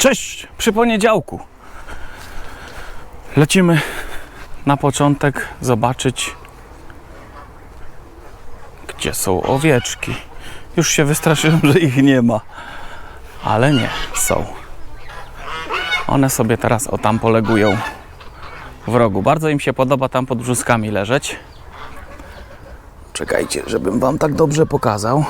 Cześć! Przy poniedziałku. Lecimy na początek zobaczyć, gdzie są owieczki. Już się wystraszyłem, że ich nie ma. Ale nie, są. One sobie teraz o tam polegują w rogu. Bardzo im się podoba tam pod brzuskami leżeć. Czekajcie, żebym wam tak dobrze pokazał.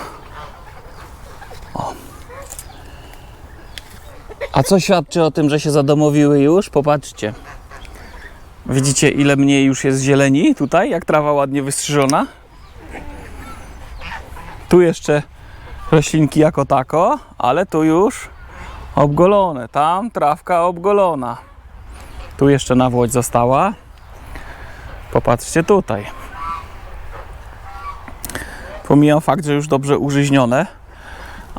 A co świadczy o tym, że się zadomowiły już? Popatrzcie. Widzicie, ile mniej już jest zieleni tutaj, jak trawa ładnie wystrzyżona? Tu jeszcze roślinki jako tako, ale tu już obgolone. Tam trawka obgolona. Tu jeszcze nawłoć została. Popatrzcie tutaj. Pomijam fakt, że już dobrze użyźnione,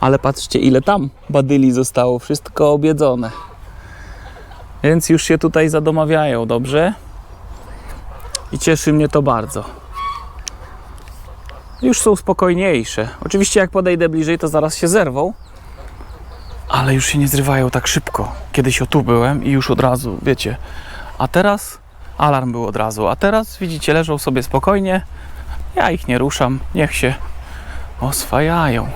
ale patrzcie ile tam badyli zostało, wszystko obiedzone. Więc już się tutaj zadomawiają, dobrze? I cieszy mnie to bardzo. Już są spokojniejsze. Oczywiście jak podejdę bliżej, to zaraz się zerwą. Ale już się nie zrywają tak szybko. Kiedyś o tu byłem i już od razu, wiecie. A teraz alarm był od razu. A teraz widzicie, leżą sobie spokojnie. Ja ich nie ruszam. Niech się oswajają.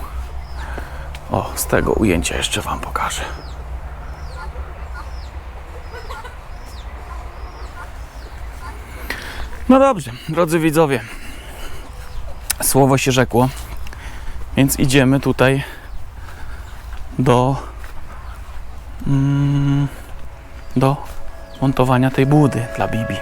O, z tego ujęcia jeszcze Wam pokażę. No dobrze, drodzy widzowie. Słowo się rzekło, więc idziemy tutaj do mm, do montowania tej budy dla Bibi.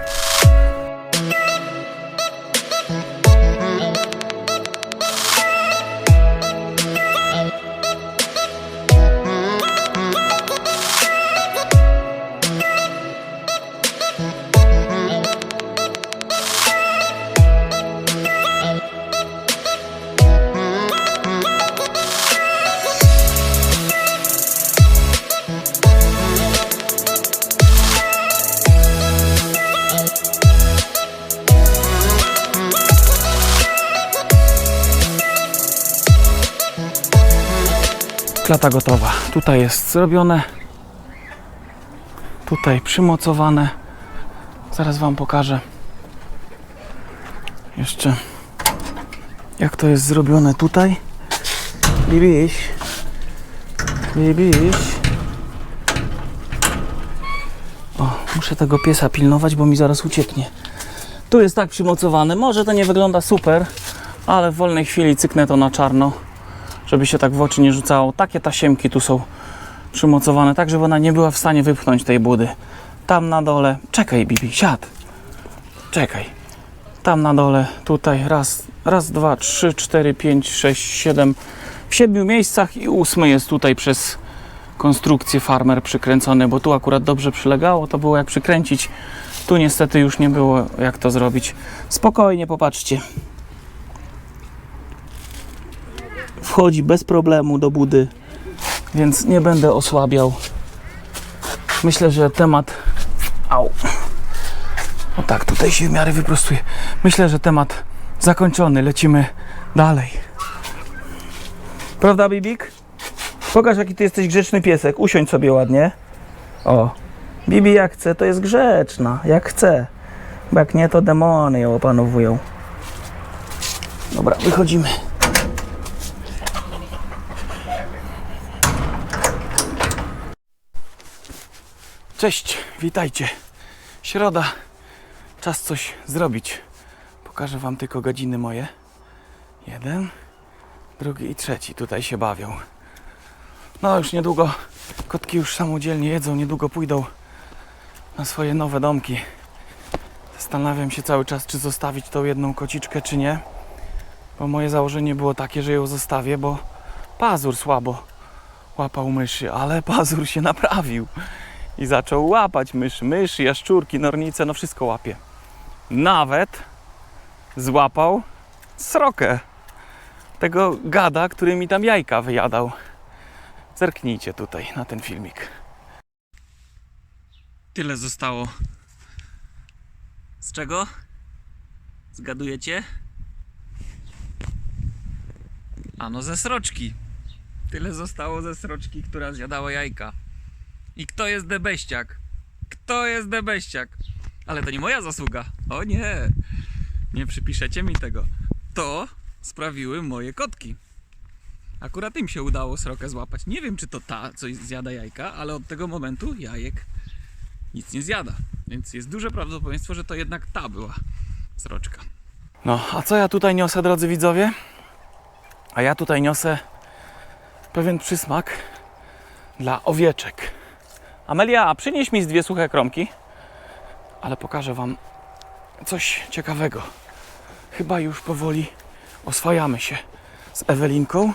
Klata gotowa. Tutaj jest zrobione. Tutaj przymocowane. Zaraz Wam pokażę. Jeszcze jak to jest zrobione tutaj. Bibiś. Bibiś. O, muszę tego piesa pilnować, bo mi zaraz ucieknie. Tu jest tak przymocowane. Może to nie wygląda super, ale w wolnej chwili cyknę to na czarno żeby się tak w oczy nie rzucało. Takie tasiemki tu są przymocowane, tak żeby ona nie była w stanie wypchnąć tej budy. Tam na dole, czekaj Bibi, siad. Czekaj. Tam na dole, tutaj raz, raz, dwa, trzy, cztery, pięć, sześć, siedem. W siedmiu miejscach i ósmy jest tutaj przez konstrukcję farmer przykręcony, bo tu akurat dobrze przylegało, to było jak przykręcić. Tu niestety już nie było jak to zrobić. Spokojnie, popatrzcie. Wchodzi bez problemu do budy, więc nie będę osłabiał. Myślę, że temat. Au. O tak, tutaj się w miarę wyprostuje. Myślę, że temat zakończony. Lecimy dalej. Prawda, Bibik? Pokaż, jaki ty jesteś grzeczny piesek. Usiądź sobie ładnie. O. Bibi jak chce, to jest grzeczna. Jak chce. Bo jak nie, to demony ją opanowują. Dobra, wychodzimy. Cześć, witajcie. Środa, czas coś zrobić. Pokażę Wam tylko godziny moje. Jeden, drugi i trzeci tutaj się bawią. No już niedługo, kotki już samodzielnie jedzą, niedługo pójdą na swoje nowe domki. Zastanawiam się cały czas, czy zostawić tą jedną kociczkę, czy nie. Bo moje założenie było takie, że ją zostawię, bo pazur słabo łapał myszy, ale pazur się naprawił i zaczął łapać myszy, myszy, jaszczurki, nornice, no wszystko łapie. Nawet złapał srokę. Tego gada, który mi tam jajka wyjadał. Zerknijcie tutaj na ten filmik. Tyle zostało. Z czego? Zgadujecie? Ano ze sroczki. Tyle zostało ze sroczki, która zjadała jajka. I kto jest debeściak? Kto jest debeściak? Ale to nie moja zasługa. O nie. Nie przypiszecie mi tego. To sprawiły moje kotki. Akurat im się udało srokę złapać. Nie wiem, czy to ta coś zjada jajka, ale od tego momentu jajek nic nie zjada. Więc jest duże prawdopodobieństwo, że to jednak ta była sroczka. No, a co ja tutaj niosę, drodzy widzowie? A ja tutaj niosę pewien przysmak dla owieczek. Amelia, przynieś mi z dwie suche kromki, ale pokażę Wam coś ciekawego. Chyba już powoli oswajamy się z Ewelinką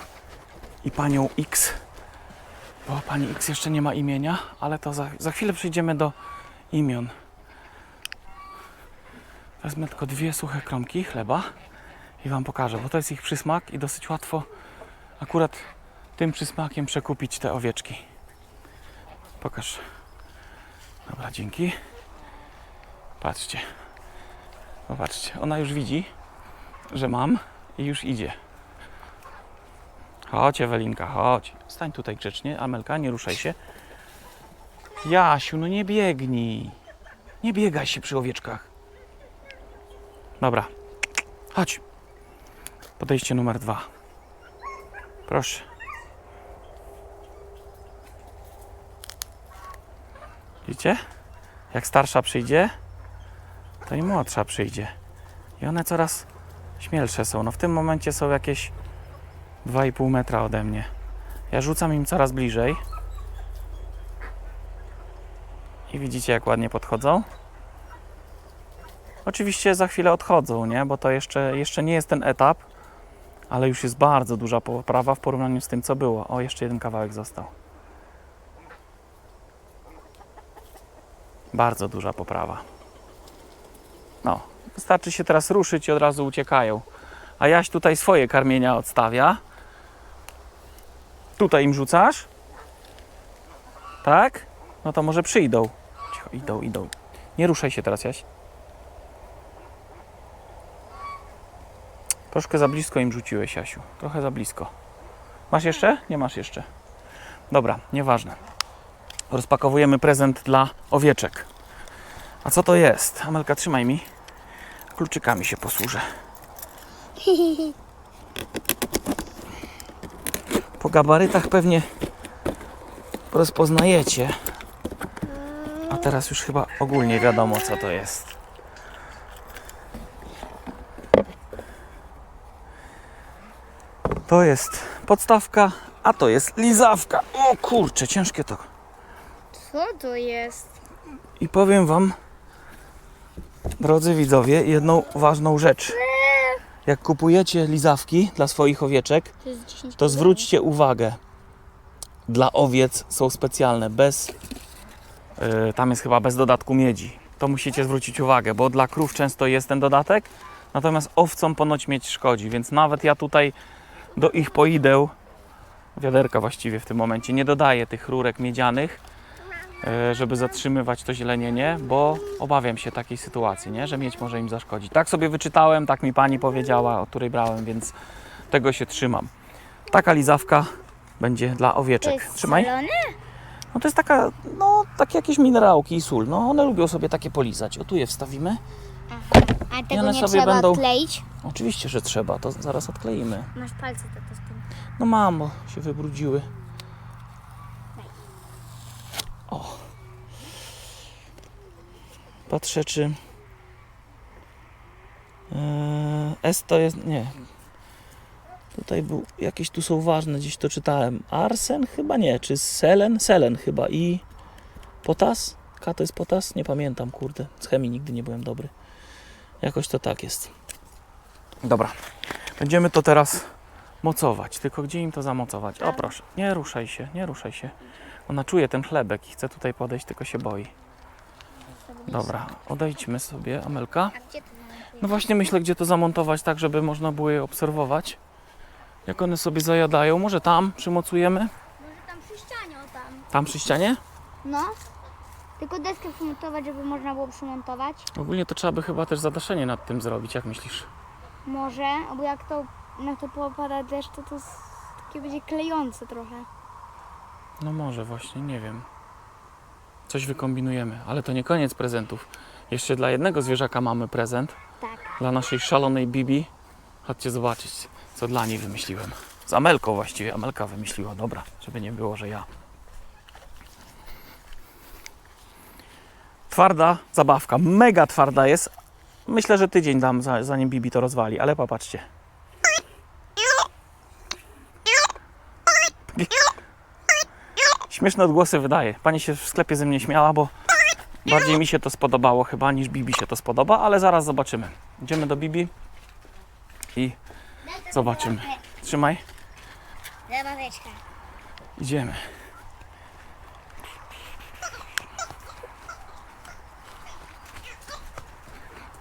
i panią X. Bo pani X jeszcze nie ma imienia, ale to za, za chwilę przejdziemy do imion. Wezmę tylko dwie suche kromki chleba i Wam pokażę, bo to jest ich przysmak i dosyć łatwo akurat tym przysmakiem przekupić te owieczki. Pokaż. Dobra, dzięki. Patrzcie. Popatrzcie, ona już widzi, że mam i już idzie. Chodź Ewelinka, chodź. Stań tutaj grzecznie. Amelka, nie ruszaj się. Jasiu, no nie biegnij. Nie biegaj się przy owieczkach. Dobra. Chodź. Podejście numer dwa. Proszę. Widzicie? Jak starsza przyjdzie, to i młodsza przyjdzie. I one coraz śmielsze są. No w tym momencie są jakieś 2,5 metra ode mnie. Ja rzucam im coraz bliżej. I widzicie, jak ładnie podchodzą. Oczywiście za chwilę odchodzą, nie? Bo to jeszcze, jeszcze nie jest ten etap, ale już jest bardzo duża poprawa w porównaniu z tym, co było. O, jeszcze jeden kawałek został. Bardzo duża poprawa. No, wystarczy się teraz ruszyć i od razu uciekają. A Jaś tutaj swoje karmienia odstawia. Tutaj im rzucasz? Tak? No to może przyjdą. Cicho, idą, idą. Nie ruszaj się teraz, Jaś. Troszkę za blisko im rzuciłeś, Jasiu. Trochę za blisko. Masz jeszcze? Nie masz jeszcze. Dobra, nieważne. Rozpakowujemy prezent dla owieczek. A co to jest? Amelka, trzymaj mi. Kluczykami się posłużę. Po gabarytach pewnie rozpoznajecie. A teraz już chyba ogólnie wiadomo, co to jest. To jest podstawka, a to jest lizawka. O kurczę, ciężkie to. Co to jest? I powiem Wam, drodzy widzowie, jedną ważną rzecz. Jak kupujecie lizawki dla swoich owieczek, To jest 10 to zwróćcie uwagę. Dla owiec są specjalne, bez. Yy, tam jest chyba bez dodatku miedzi. To musicie zwrócić uwagę, bo dla krów często jest ten dodatek, natomiast owcom ponoć mieć szkodzi, więc nawet ja tutaj do ich poideł, wiaderka właściwie w tym momencie, nie dodaję tych rurek miedzianych, żeby zatrzymywać to zielenienie, bo obawiam się takiej sytuacji, nie? że miedź może im zaszkodzić. Tak sobie wyczytałem, tak mi pani powiedziała, o której brałem, więc tego się trzymam. Taka lizawka będzie dla To owieczek. jest Trzymaj. solone? No to jest taka, no takie jakieś minerałki i sól. No one lubią sobie takie polizać. O tu je wstawimy. A tego one nie sobie trzeba będą- odkleić? Oczywiście, że trzeba, to zaraz odkleimy. Masz palce tato z tym. No mam, bo się wybrudziły. O. Patrzę, czy... Eee, S to jest... nie. Tutaj był... Jakieś tu są ważne, gdzieś to czytałem. Arsen? Chyba nie. Czy selen? Selen chyba. I potas? K to jest potas? Nie pamiętam, kurde. Z chemii nigdy nie byłem dobry. Jakoś to tak jest. Dobra. Będziemy to teraz mocować. Tylko gdzie im to zamocować? O proszę, nie ruszaj się, nie ruszaj się. Ona czuje ten chlebek i chce tutaj podejść, tylko się boi. Dobra, odejdźmy sobie, Amelka. No właśnie myślę, gdzie to zamontować, tak żeby można było je obserwować. Jak one sobie zajadają. Może tam przymocujemy? Może tam przy ścianie, o tam. Tam przy ścianie? No. Tylko deskę przymontować, żeby można było przymontować. Ogólnie to trzeba by chyba też zadaszenie nad tym zrobić, jak myślisz? Może, bo jak to na to popada deszcz, to to jest takie będzie klejące trochę. No może właśnie, nie wiem. Coś wykombinujemy, ale to nie koniec prezentów. Jeszcze dla jednego zwierzaka mamy prezent. Tak. Dla naszej szalonej Bibi. Chodźcie zobaczyć, co dla niej wymyśliłem. Z Amelką właściwie. Amelka wymyśliła, dobra, żeby nie było, że ja. Twarda zabawka, mega twarda jest. Myślę, że tydzień dam, za- zanim Bibi to rozwali, ale popatrzcie. Śmieszne odgłosy wydaje. Pani się w sklepie ze mnie śmiała, bo bardziej mi się to spodobało chyba niż Bibi się to spodoba, ale zaraz zobaczymy. Idziemy do Bibi i zobaczymy. Trzymaj, Zabaweczka. idziemy.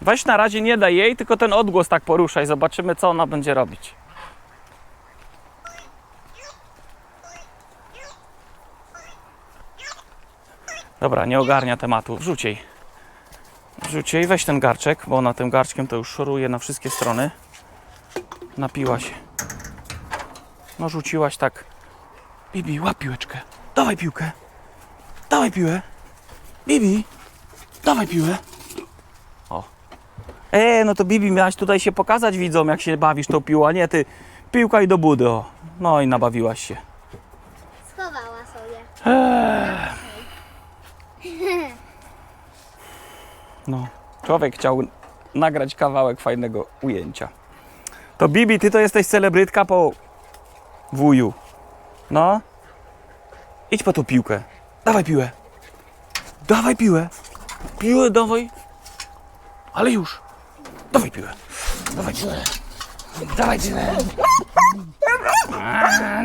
Weź na razie nie daj jej, tylko ten odgłos tak poruszaj. Zobaczymy, co ona będzie robić. Dobra, nie ogarnia tematu. Wrzuć jej. Wrzuć jej, weź ten garczek, bo ona tym garczkiem to już szoruje na wszystkie strony. Napiła się. No rzuciłaś tak. Bibi, łap piłeczkę. Dawaj piłkę. Dawaj piłę. Bibi, dawaj piłę. O. E, no to Bibi, miałaś tutaj się pokazać widzom, jak się bawisz tą piłą, nie ty. Piłka i do budy, o. No i nabawiłaś się. Schowała sobie. No, człowiek chciał nagrać kawałek fajnego ujęcia. To Bibi, ty to jesteś celebrytka po wuju. No. Idź po tą piłkę. Dawaj piłę. Dawaj piłę. Piłę dawaj. Ale już. Dawaj piłę. Dawaj piłę. Dawaj piłę.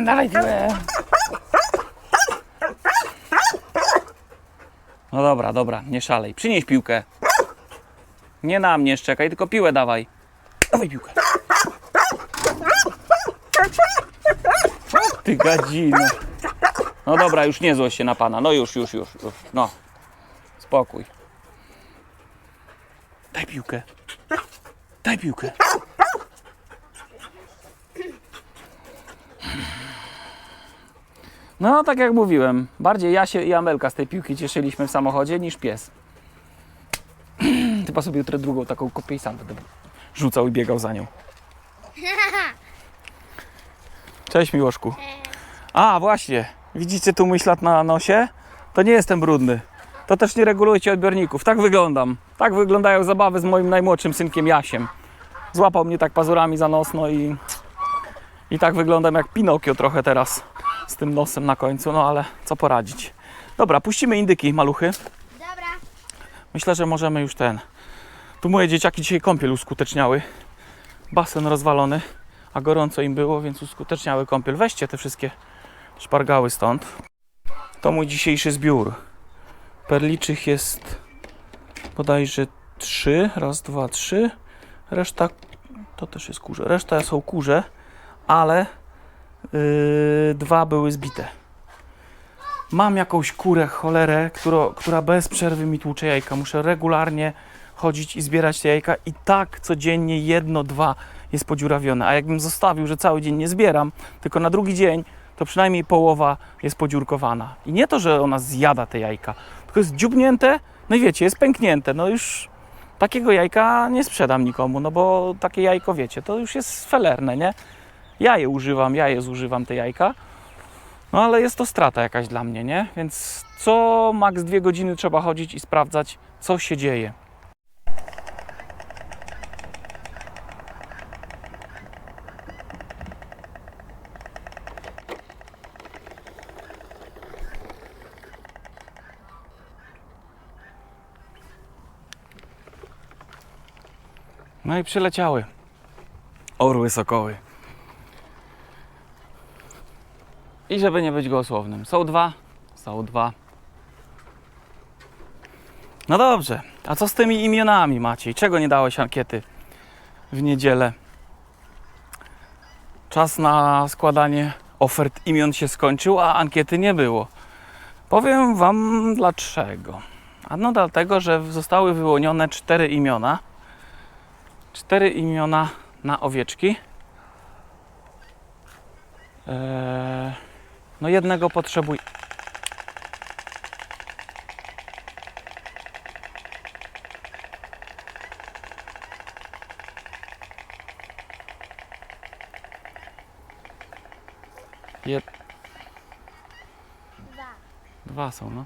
Dawaj piłę. No dobra, dobra, nie szalej. Przynieś piłkę. Nie na mnie szczekaj, tylko piłę dawaj. Dawaj piłkę. Ty gadzino. No dobra, już nie złość się na pana. No już, już, już. już. No. Spokój. Daj piłkę. Daj piłkę. No, tak jak mówiłem, bardziej ja się i Amelka z tej piłki cieszyliśmy w samochodzie niż pies. Chyba sobie jutro drugą taką kopię i sam będę rzucał i biegał za nią. Cześć Miłoszku. A, właśnie. Widzicie tu mój ślad na nosie? To nie jestem brudny. To też nie regulujcie odbiorników. Tak wyglądam. Tak wyglądają zabawy z moim najmłodszym synkiem Jasiem. Złapał mnie tak pazurami za nos, no i... I tak wyglądam jak Pinokio trochę teraz. Z tym nosem na końcu, no ale co poradzić. Dobra, puścimy indyki, maluchy. Dobra. Myślę, że możemy już ten. Tu moje dzieciaki dzisiaj kąpiel uskuteczniały. Basen rozwalony, a gorąco im było, więc uskuteczniały kąpiel. Weźcie te wszystkie szpargały stąd. To mój dzisiejszy zbiór. Perliczych jest bodajże trzy. Raz, dwa, trzy. Reszta to też jest kurze. Reszta są kurze, ale yy, dwa były zbite. Mam jakąś kurę, cholerę, która, która bez przerwy mi tłucze jajka. Muszę regularnie chodzić i zbierać te jajka i tak codziennie jedno, dwa jest podziurawione. A jakbym zostawił, że cały dzień nie zbieram, tylko na drugi dzień, to przynajmniej połowa jest podziurkowana. I nie to, że ona zjada te jajka, tylko jest dziubnięte, no i wiecie, jest pęknięte. No już takiego jajka nie sprzedam nikomu, no bo takie jajko, wiecie, to już jest felerne, nie? Ja je używam, ja je zużywam, te jajka. No ale jest to strata jakaś dla mnie, nie? Więc co maks dwie godziny trzeba chodzić i sprawdzać, co się dzieje. No i przyleciały orły sokoły. I żeby nie być gołosłownym, są dwa, są dwa. No dobrze, a co z tymi imionami Maciej? Czego nie dałeś ankiety w niedzielę? Czas na składanie ofert imion się skończył, a ankiety nie było. Powiem Wam dlaczego. Ano dlatego, że zostały wyłonione cztery imiona cztery imiona na owieczki. E, no jednego potrzebuję. Jed... Dwa. Dwa są, no.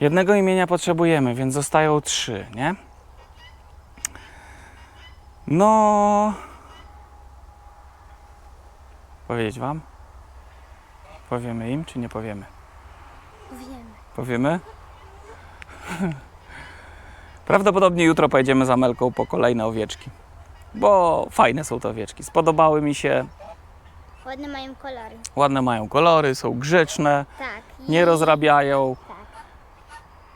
Jednego imienia potrzebujemy, więc zostają trzy, nie? No. Powiedzieć wam? Powiemy im, czy nie powiemy? Wiemy. Powiemy? Prawdopodobnie jutro pojedziemy za Melką po kolejne owieczki. Bo fajne są te owieczki. Spodobały mi się. Ładne mają kolory. Ładne mają kolory, są grzeczne, Tak. nie rozrabiają.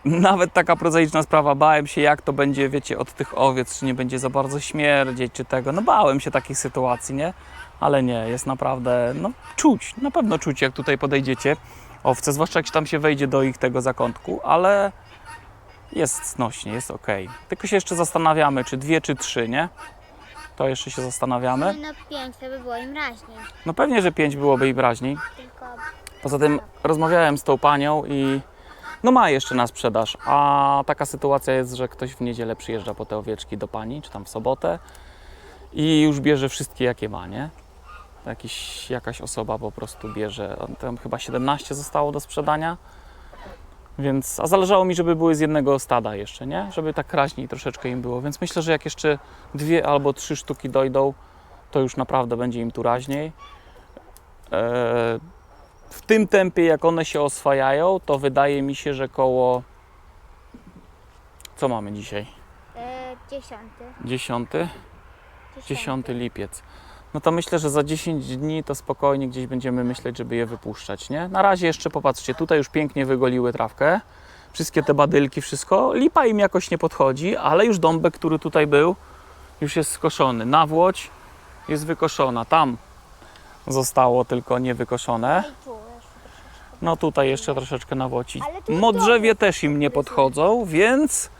Nawet taka prozaiczna sprawa, bałem się jak to będzie, wiecie, od tych owiec, czy nie będzie za bardzo śmierdzieć, czy tego. No bałem się takich sytuacji, nie? Ale nie, jest naprawdę, no czuć, na pewno czuć, jak tutaj podejdziecie owce, zwłaszcza jak się tam się wejdzie do ich tego zakątku, ale jest znośnie, jest ok. Tylko się jeszcze zastanawiamy, czy dwie, czy trzy, nie? To jeszcze się zastanawiamy. No pięć, to by było im raźniej. No pewnie, że pięć byłoby i braźniej. Tylko Poza tym rozmawiałem z tą panią i no ma jeszcze na sprzedaż, a taka sytuacja jest, że ktoś w niedzielę przyjeżdża po te owieczki do pani, czy tam w sobotę i już bierze wszystkie jakie ma, nie? Jakiś, jakaś osoba po prostu bierze, tam chyba 17 zostało do sprzedania, więc, a zależało mi, żeby były z jednego stada jeszcze, nie? Żeby tak raźniej troszeczkę im było, więc myślę, że jak jeszcze dwie albo trzy sztuki dojdą, to już naprawdę będzie im tu raźniej. Eee, w tym tempie, jak one się oswajają, to wydaje mi się, że koło. Co mamy dzisiaj? e, dziesiąty. 10? 10 lipiec. No to myślę, że za 10 dni to spokojnie gdzieś będziemy myśleć, żeby je wypuszczać, nie? Na razie jeszcze popatrzcie, tutaj już pięknie wygoliły trawkę. Wszystkie te badylki, wszystko. Lipa im jakoś nie podchodzi, ale już dąbek, który tutaj był, już jest skoszony. Nawłoć jest wykoszona. Tam zostało tylko niewykoszone. I tu jeszcze troszeczkę. No tutaj jeszcze troszeczkę nawocić. Modrzewie też im nie podchodzą, więc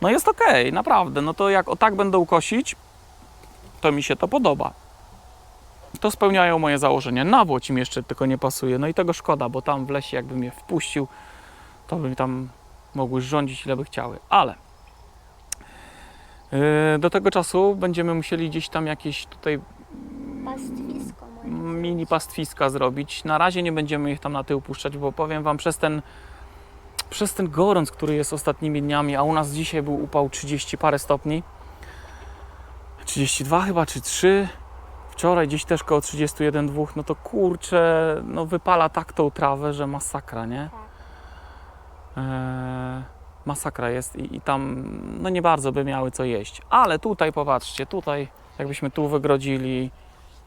no jest ok, naprawdę. No to jak o tak będą kosić, to mi się to podoba. To spełniają moje założenie. Nawłoć im jeszcze tylko nie pasuje. No i tego szkoda, bo tam w lesie jakbym je wpuścił, to by tam mogły rządzić ile by chciały. Ale yy, do tego czasu będziemy musieli gdzieś tam jakieś tutaj Pastwisko. Mini pastwiska zrobić. Na razie nie będziemy ich tam na tył puszczać, bo powiem Wam, przez ten, przez ten gorąc, który jest ostatnimi dniami, a u nas dzisiaj był upał 30 parę stopni, 32 chyba, czy 3, wczoraj gdzieś też koło 31-2, no to kurczę, no wypala tak tą trawę, że masakra, nie? Tak. Eee, masakra jest i, i tam no nie bardzo by miały co jeść. Ale tutaj popatrzcie, tutaj jakbyśmy tu wygrodzili,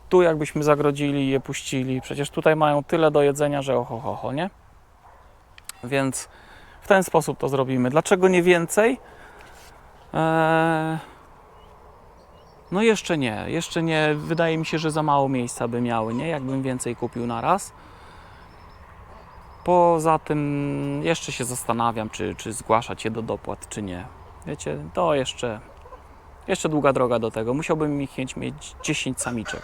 tu jakbyśmy zagrodzili je puścili, przecież tutaj mają tyle do jedzenia, że oho, ho, ho, nie? Więc w ten sposób to zrobimy. Dlaczego nie więcej? Eee, no jeszcze nie, jeszcze nie. Wydaje mi się, że za mało miejsca by miały, nie? Jakbym więcej kupił na raz. Poza tym jeszcze się zastanawiam, czy, czy zgłaszać je do dopłat, czy nie. Wiecie, to jeszcze, jeszcze długa droga do tego. Musiałbym ich mieć 10 samiczek.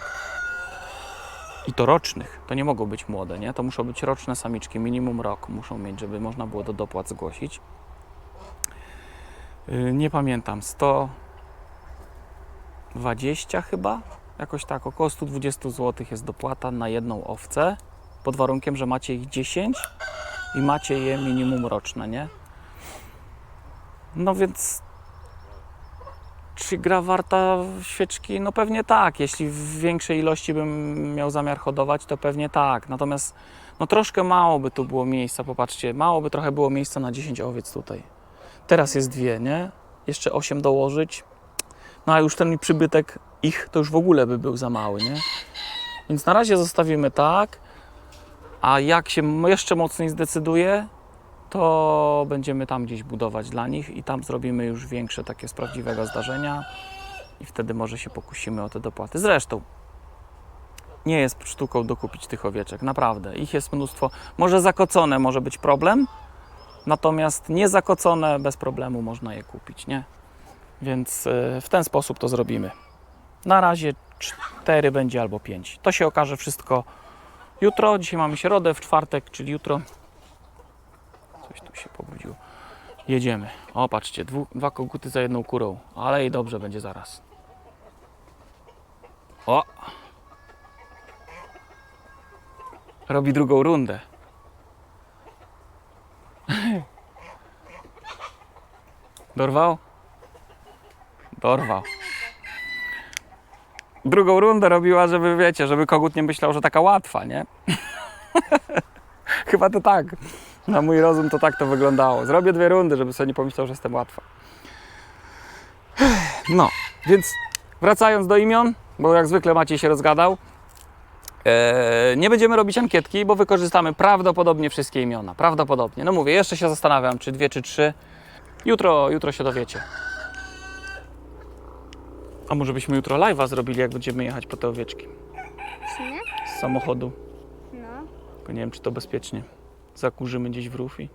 I to rocznych. To nie mogą być młode, nie? To muszą być roczne samiczki, minimum rok muszą mieć, żeby można było do dopłat zgłosić. Yy, nie pamiętam, 120 chyba? Jakoś tak, około 120 zł jest dopłata na jedną owcę pod warunkiem, że macie ich 10 i macie je minimum roczne, nie? No więc czy gra warta świeczki? No pewnie tak. Jeśli w większej ilości bym miał zamiar hodować, to pewnie tak. Natomiast no troszkę mało by tu było miejsca, popatrzcie, mało by trochę było miejsca na 10 owiec tutaj. Teraz jest dwie, nie? Jeszcze 8 dołożyć. No a już ten przybytek ich to już w ogóle by był za mały, nie? Więc na razie zostawimy tak. A jak się jeszcze mocniej zdecyduje, to będziemy tam gdzieś budować dla nich i tam zrobimy już większe takie z prawdziwego zdarzenia i wtedy może się pokusimy o te dopłaty. Zresztą nie jest sztuką dokupić tych owieczek, naprawdę. Ich jest mnóstwo. Może zakocone może być problem, natomiast niezakocone bez problemu można je kupić, nie? Więc y, w ten sposób to zrobimy. Na razie cztery będzie albo pięć. To się okaże wszystko jutro. Dzisiaj mamy środę, w czwartek, czyli jutro. Się pobudziło. Jedziemy. O, patrzcie, dwu, dwa koguty za jedną kurą. Ale i dobrze będzie zaraz. O! robi drugą rundę. Dorwał? Dorwał. Drugą rundę robiła, żeby wiecie, żeby kogut nie myślał, że taka łatwa, nie? Chyba to tak. Na mój rozum to tak to wyglądało. Zrobię dwie rundy, żeby sobie nie pomyślał, że jestem łatwa. No, więc wracając do imion, bo jak zwykle Maciej się rozgadał. Eee, nie będziemy robić ankietki, bo wykorzystamy prawdopodobnie wszystkie imiona. Prawdopodobnie. No mówię, jeszcze się zastanawiam, czy dwie, czy trzy. Jutro, jutro się dowiecie. A może byśmy jutro live'a zrobili, jak będziemy jechać po te owieczki z samochodu. No. Tylko nie wiem, czy to bezpiecznie. Zakurzymy gdzieś w rów i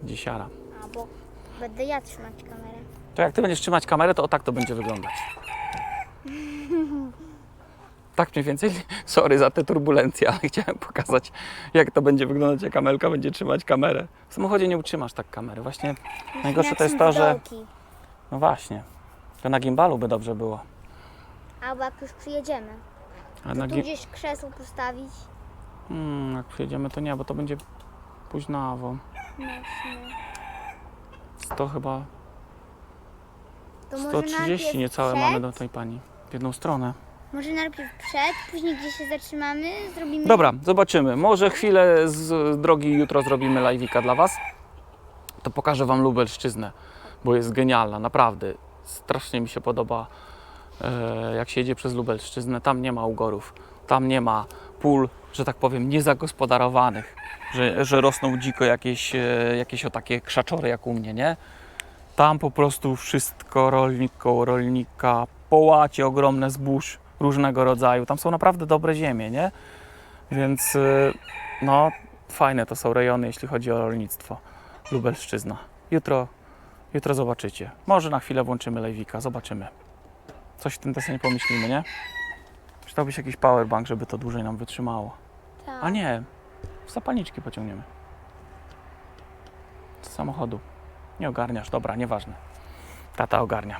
będzie siara. Albo będę ja trzymać kamerę. To jak ty będziesz trzymać kamerę, to o tak to będzie wyglądać. Tak mniej więcej. Sorry za te turbulencje, ale chciałem pokazać, jak to będzie wyglądać, jak Amelka będzie trzymać kamerę. W samochodzie nie utrzymasz tak kamery. Właśnie najgorsze to jest to, że... Dołki. No właśnie. To na gimbalu by dobrze było. Albo jak już przyjedziemy. A na Tu gi... gdzieś krzesło postawić. Hmm, jak przyjedziemy, to nie, bo to będzie późnawo. To chyba To może 130 najpierw niecałe przed, mamy do tej pani. W jedną stronę. Może najpierw przed, później gdzieś się zatrzymamy, zrobimy... Dobra, zobaczymy. Może chwilę z drogi jutro zrobimy live'ika dla Was. To pokażę Wam Lubelszczyznę, bo jest genialna, naprawdę. Strasznie mi się podoba, e, jak się jedzie przez Lubelszczyznę. Tam nie ma ugorów, tam nie ma pól, że tak powiem, niezagospodarowanych, że, że rosną dziko jakieś, e, jakieś o takie krzaczory jak u mnie, nie? Tam po prostu wszystko rolnik rolnika, połacie ogromne zbóż różnego rodzaju. Tam są naprawdę dobre ziemie, nie? Więc y, no, fajne to są rejony, jeśli chodzi o rolnictwo. Lubelszczyzna. Jutro, jutro zobaczycie. Może na chwilę włączymy lejwika, zobaczymy. Coś w tym desenie pomyślimy, nie? Przydałby się jakiś powerbank, żeby to dłużej nam wytrzymało. Tak. A nie, zapalniczki pociągniemy. Z samochodu. Nie ogarniasz, dobra, nieważne. Tata ogarnia.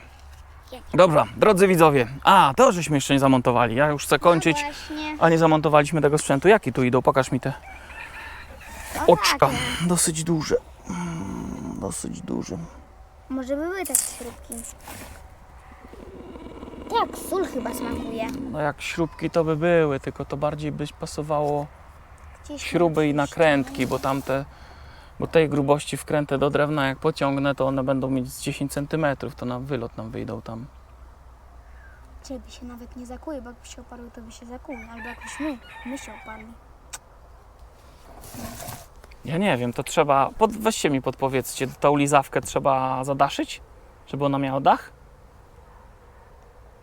Dobra, drodzy widzowie. A, to żeśmy jeszcze nie zamontowali. Ja już chcę kończyć. No właśnie. A nie zamontowaliśmy tego sprzętu. Jaki tu idą? Pokaż mi te O, oczka. takie. Dosyć duże. Mm, Dosyć duże. Może były takie śrubki. Tak, sól chyba smakuje. No jak śrubki to by były, tylko to bardziej byś pasowało Gdzieś śruby i na nakrętki, bo tamte, bo tej grubości wkrętę do drewna jak pociągnę, to one będą mieć z 10 cm, to na wylot nam wyjdą tam. Ciebie się nawet nie zakuje, bo jakby się oparł, to by się zakuł. Albo jakoś my, my się oparli. Ja nie wiem, to trzeba, pod, weźcie mi podpowiedzcie, tą lizawkę trzeba zadaszyć, żeby ona miała dach?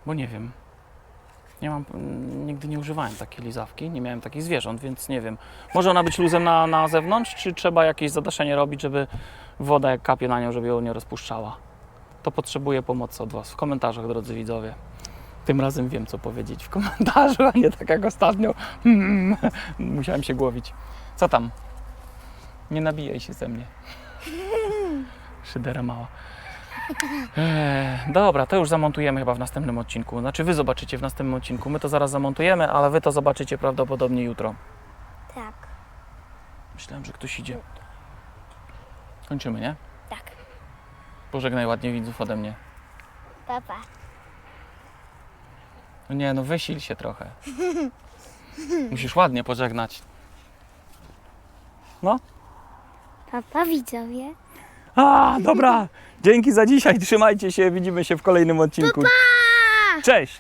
Bo nie wiem. Nie mam, nigdy nie używałem takiej lizawki, nie miałem takich zwierząt, więc nie wiem. Może ona być luzem na, na zewnątrz, czy trzeba jakieś zadaszenie robić, żeby woda jak kapie na nią, żeby ją nie rozpuszczała? To potrzebuję pomocy od Was w komentarzach, drodzy widzowie. Tym razem wiem, co powiedzieć w komentarzu, a nie tak jak ostatnio. Hmm, Musiałem się głowić. Co tam? Nie nabijaj się ze mnie. Szydera mała. Eee, dobra, to już zamontujemy chyba w następnym odcinku. Znaczy wy zobaczycie w następnym odcinku. My to zaraz zamontujemy, ale wy to zobaczycie prawdopodobnie jutro. Tak, Myślałem, że ktoś idzie. Kończymy, nie? tak. Pożegnaj ładnie widzów ode mnie. Papa. No nie, no wysil się trochę. Musisz ładnie pożegnać. No. Papa widzowie. A, dobra. Dzięki za dzisiaj. Trzymajcie się. Widzimy się w kolejnym odcinku. Cześć.